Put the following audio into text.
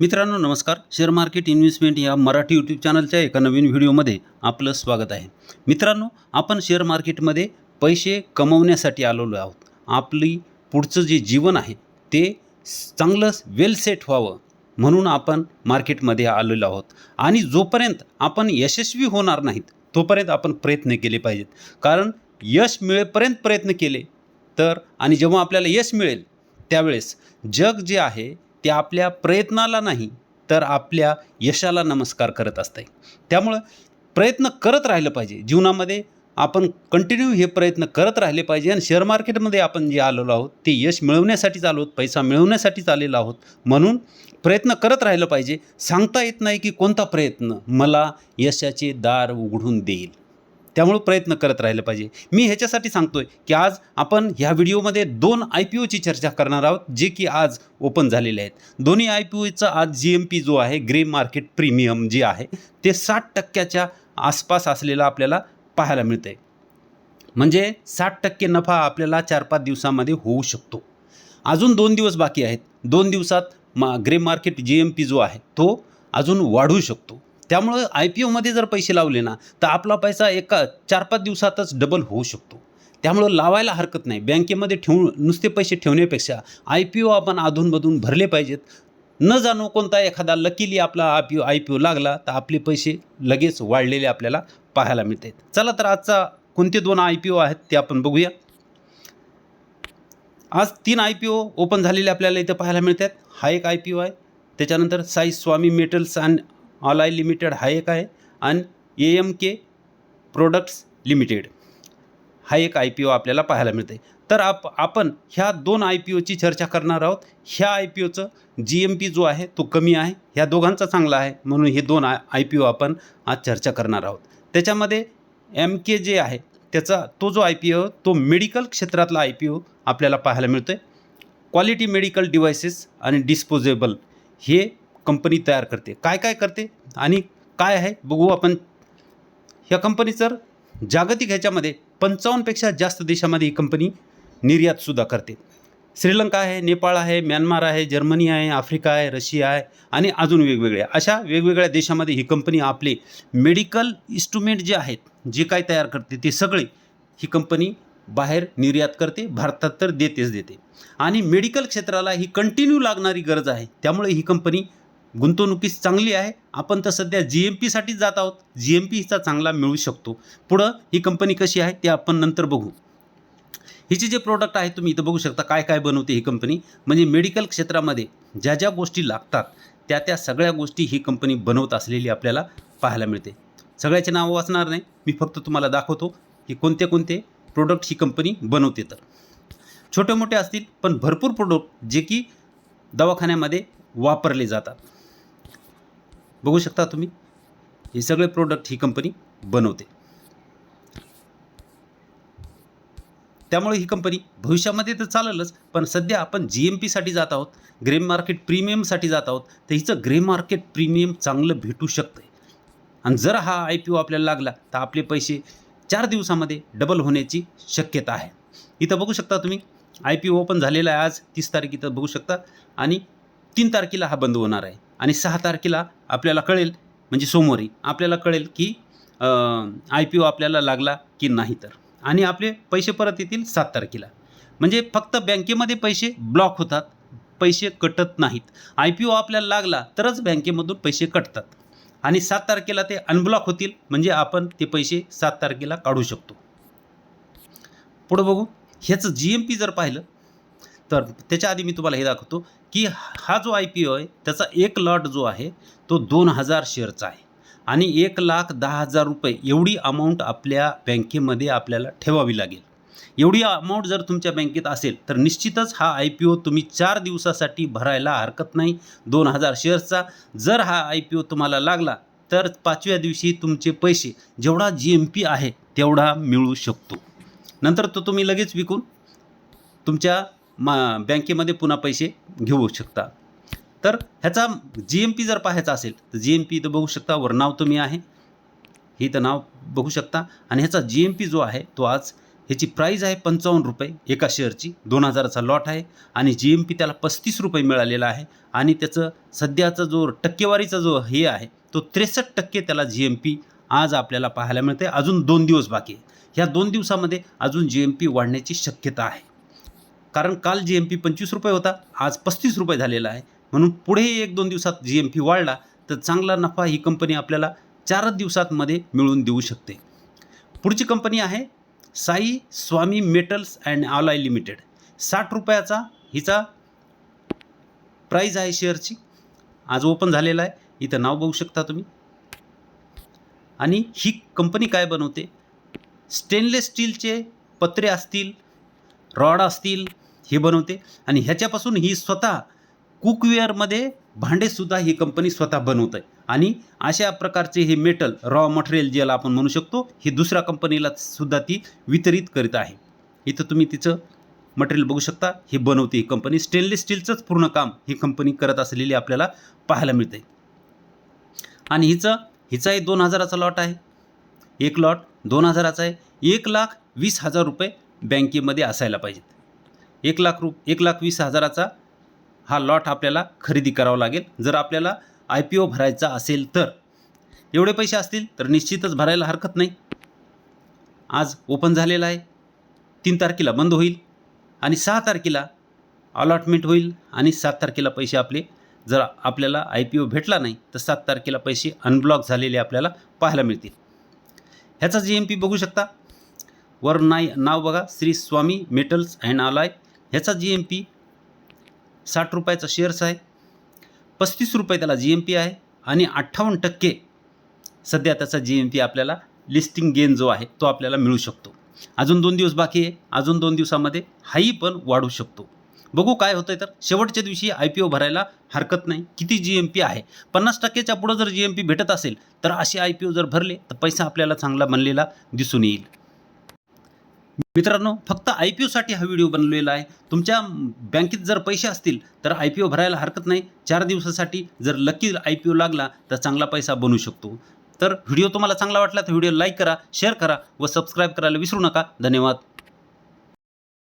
मित्रांनो नमस्कार. Share market investment या मराठी यूट्यूब चॅनलच्या एका नवीन व्हिडिओमध्ये आपलं स्वागत आहे. मित्रांनो आपण शेअर मार्केटमध्ये पैसे कमवण्यासाठी आलेलो आहोत. आपली पुढचं जे जीवन आहे ते चांगलं वेल सेट व्हावं म्हणून आपण मार्केटमध्ये आलेलो आहोत. आणि जोपर्यंत आपण यशस्वी होणार नाहीत तोपर्यंत आपण प्रयत्न केले पाहिजेत. कारण यश मिळेपर्यंत प्रयत्न केले तर आणि जेव्हा आपल्याला यश मिळेल त्यावेळेस जग जे आहे ते आपल्या प्रयत्नाला नाही तर आपल्या यशाला नमस्कार करत असते त्यामुळं प्रयत्न करत राहिलं पाहिजे. जीवनामध्ये आपण कंटिन्यू हे प्रयत्न करत राहिले पाहिजे आणि शेअर मार्केटमध्ये आपण जे आलेलो आहोत ते यश मिळवण्यासाठीच आलो आहोत पैसा मिळवण्यासाठीच आलेलो आहोत. म्हणून प्रयत्न करत राहिलं पाहिजे. सांगता येत नाही की कोणता प्रयत्न मला यशाचे दार उघडून देईल. त्यामुळं प्रयत्न करत राहिलं पाहिजे. मी ह्याच्यासाठी सांगतोय की आज आपण ह्या व्हिडिओमध्ये दोन आय पी ओची चर्चा करणार आहोत जे की आज ओपन झालेले आहेत. दोन्ही आय पी ओचा आज जी एम पी जो आहे ग्रे मार्केट प्रीमियम जे आहे ते साठ टक्क्याच्या आसपास असलेला आपल्याला पाहायला मिळतं आहे म्हणजे साठ टक्के नफा आपल्याला चार पाच दिवसामध्ये होऊ शकतो. अजून दोन दिवस बाकी आहेत. दोन दिवसात मा grey market G M P जो आहे तो अजून वाढू शकतो. त्यामुळं आय पी ओमध्ये जर पैसे लावले ना तर आपला पैसा एका चार पाच दिवसातच डबल होऊ शकतो. त्यामुळं लावायला हरकत नाही. बँकेमध्ये ठेवून नुसते पैसे ठेवण्यापेक्षा आय पी ओ आपण अधूनमधून भरले पाहिजेत. न जाणो कोणता एखादा लकीली आपला I P O I P O लागला तर आपले पैसे लगेच वाढलेले आपल्याला पाहायला मिळतात. चला तर आजचा कोणते दोन आय पी ओ आहेत ते आपण बघूया. आज तीन आय पी ओ ओपन झालेले आपल्याला इथं पाहायला मिळतात. हा एक आय पी ओ आहे. त्याच्यानंतर Sai Swami metals and alloy limited हा एक आहे आणि A M K products limited हा एक आय पी ओ आपल्याला पाहायला मिळते तर आप आपण ह्या दोन आय पी ओची चर्चा करणार आहोत. ह्या आय पी ओचं जी एम पी जो आहे तो कमी आहे. ह्या दोघांचा चांगला आहे. म्हणून हे दोन आय आय पी ओ आपण आज चर्चा करणार आहोत. त्याच्यामध्ये एम के जे आहे त्याचा तो जो आय पी ओ तो मेडिकल क्षेत्रातला आय पी ओ आपल्याला पाहायला मिळतो आहे क्वालिटी मेडिकल डिव्हायसेस आणि डिस्पोजेबल हे कंपनी तयार करते. काय काय करते? आणि काय आहे? बघू आपण. ह्या कंपनी कंपनीचं जागतिक ह्याच्यामध्ये पंचावन्नपेक्षा जास्त देशामध्ये ही कंपनी निर्यातसुद्धा करते. श्रीलंका आहे नेपाळ आहे म्यानमार आहे जर्मनी आहे आफ्रिका आहे रशिया आहे आणि अजून वेगवेगळ्या अशा वेगवेगळ्या देशामध्ये ही कंपनी आपले मेडिकल इन्स्ट्रुमेंट जे आहेत जे काय तयार करते ते सगळे ही कंपनी बाहेर निर्यात करते भारतात तर देतेच देते. आणि मेडिकल क्षेत्राला ही कंटिन्यू लागणारी गरज आहे. त्यामुळे ही कंपनी गुंतवणुकीस चांगली आहे. आपण तर सध्या जी एम पीसाठीच जात आहोत. जी एम पीचा चांगला मिळू शकतो. पुढं ही कंपनी कशी आहे ते आपण नंतर बघू. हिचे जे प्रोडक्ट आहे तुम्ही इथं बघू शकता काय काय बनवते ही कंपनी म्हणजे मेडिकल क्षेत्रामध्ये ज्या ज्या गोष्टी लागतात त्या त्या सगळ्या गोष्टी ही कंपनी बनवत असलेली आपल्याला पाहायला मिळते. सगळ्याचे नावं वाचणार नाही. मी फक्त तुम्हाला दाखवतो की कोणते कोणते प्रोडक्ट ही कंपनी बनवते तर. छोटे मोठे असतील पण भरपूर प्रोडक्ट जे की दवाखान्यामध्ये वापरले जातात. बघू शकता तुम्ही हे सगळे प्रोडक्ट ही कंपनी बनवते. त्यामुळे ही कंपनी भविष्यामध्ये तर चालेलच पण सध्या आपण जी एम पीसाठी जात आहोत ग्रे मार्केट प्रीमियमसाठी जात आहोत तर हिचं ग्रे मार्केट प्रीमियम चांगलं भेटू शकतं आणि जर हा आय पी ओ आपल्याला लागला तर आपले पैसे चार दिवसामध्ये डबल होण्याची शक्यता आहे. इथं बघू शकता तुम्ही आय पी ओ ओपन झालेला आहे आज तीस तारीख इथं बघू शकता आणि तीन तारखेला हा बंद होणार आहे. आणि सहा तारखेला आपल्याला कळेल म्हणजे सोमवारी आपल्याला कळेल की आय पी ओ आपल्याला लागला की नाही तर. आणि आपले पैसे परत येतील सात तारखेला. म्हणजे फक्त बँकेमध्ये पैसे ब्लॉक होतात पैसे कटत नाहीत. आय पी ओ आपल्याला लागला तरच बँकेमधून पैसे कटतात. आणि सात तारखेला ते अनब्लॉक होतील म्हणजे आपण ते पैसे सात तारखेला काढू शकतो. पुढं बघू. ह्याचं जी एम पी जर पाहिलं तर त्याच्या आधी मी तुम्हाला हे दाखवतो की हा जो आय पी ओ आहे त्याचा एक लॉट जो आहे तो दोन हजार शेअरचा आहे. आणि एक लाख दहा हजार रुपये एवढी अमाऊंट आपल्या बँकेमध्ये आपल्याला ठेवावी लागेल. एवढी अमाऊंट जर तुमच्या बँकेत असेल तर निश्चितच हा आय पी ओ तुम्ही चार दिवसासाठी भरायला हरकत नाही. दोन हजार शेअर्सचा जर हा आय पी ओ तुम्हाला लागला तर पाचव्या दिवशी तुमचे पैसे जेवढा जी एम पी आहे तेवढा मिळू शकतो. नंतर तो तुम्ही लगेच विकून तुमच्या मा बँकेमध्ये पुन्हा पैसे घेऊ शकता. तर ह्याचा जी एम पी जर पाहायचा असेल तर जी एम पी इथं बघू शकता वर नाव तुम्ही आहे. हे इथं नाव बघू शकता. आणि ह्याचा जी एम पी जो आहे तो आज ह्याची प्राईज आहे पंचावन्न रुपये एका शेअरची दोन हजाराचा लॉट आहे. आणि जी एम पी त्याला पस्तीस रुपये मिळालेला आहे. आणि त्याचं सध्याचा जो टक्केवारीचा जो हे आहे तो त्रेसष्ट टक्के त्याला जी एम पी आज आपल्याला पाहायला मिळते अजून दोन दिवस बाकी आहे. ह्या दोन दिवसामध्ये अजून जी एम पी वाढण्याची शक्यता आहे. कारण काल जी एम पी पंचवीस रुपये होता आज पस्तीस रुपये झालेला आहे. म्हणून पुढेही एक दोन दिवसात जी एम पी वाढला तर चांगला नफा ही कंपनी आपल्याला चारच दिवसांमध्ये मिळवून देऊ शकते. पुढची कंपनी आहे Sai Swami metals and alloy limited साठ रुपयाचा हिचा प्राईज आहे शेअरची आज ओपन झालेला आहे. इथं नाव बघू शकता तुम्ही. आणि ही कंपनी काय बनवते? स्टेनलेस स्टीलचे पत्रे असतील रॉड असतील हे बनवते. आणि ह्याच्यापासून ही स्वतः कुकवेअरमध्ये भांडेसुद्धा ही कंपनी स्वतः बनवत आहे आणि अशा प्रकारचे हे मेटल रॉ मटेरियल ज्याला आपण म्हणू शकतो हे दुसऱ्या कंपनीला सुद्धा ती वितरित करीत आहे. इथं तुम्ही तिचं मटेरियल बघू शकता. हे बनवते ही कंपनी स्टेनलेस स्टीलचंच पूर्ण काम ही कंपनी करत असलेली आपल्याला पाहायला मिळते आणि हिचं हिचाही दोन हजाराचा लॉट आहे. एक लॉट दोन हजाराचा आहे. एक लाख वीस हजार रुपये बँकेमध्ये असायला पाहिजेत. एक लाख रु एक लाख वीस हजाराचा हा लॉट आपल्याला खरेदी करावा लागेल. जर आपल्याला आय पी ओ भरायचा असेल तर. एवढे पैसे असतील तर निश्चितच भरायला हरकत नाही. आज ओपन झालेला आहे. तीन तारखेला बंद होईल आणि सहा तारखेला अलॉटमेंट होईल आणि सात तारखेला पैसे आपले जर आपल्याला आय पी ओ भेटला नाही तर सात तारखेला पैसे अनब्लॉक झालेले आपल्याला पाहायला मिळतील. ह्याचा जी एम पी बघू शकता. वर नाय नाव बघा. श्री स्वामी मेटल्स अँड आलाय ह्याचा जी एम पी साठ रुपयाचा शेअर्स आहे. पस्तीस रुपये त्याला जी एम पी आहे आणि अठ्ठावन्न टक्के सध्या त्याचा जी एम पी आपल्याला लिस्टिंग गेन जो आहे तो आपल्याला मिळू शकतो. अजून दोन दिवस बाकी आहे. अजून दोन दिवसामध्ये हाही पण वाढू शकतो. बघू काय होतं तर शेवटच्या दिवशी आय पी ओ भरायला हरकत नाही. किती जी एम पी आहे? पन्नास टक्क्याच्या पुढं जर जी एम पी भेटत असेल तर असे आय पी ओ जर भरले तर पैसा आपल्याला चांगला बनलेला दिसून येईल. मित्रांनो फक्त आय पी ओसाठी हा व्हिडिओ बनवलेला आहे. तुमच्या बँकेत जर पैसे असतील तर आय पी ओ भरायला हरकत नाही. चार दिवसासाठी जर लकी आय पी ओ लागला तर चांगला पैसा बनू शकतो. तर व्हिडिओ तुम्हाला चांगला वाटला तर व्हिडिओ लाईक करा शेअर करा व सबस्क्राईब करायला विसरू नका. धन्यवाद.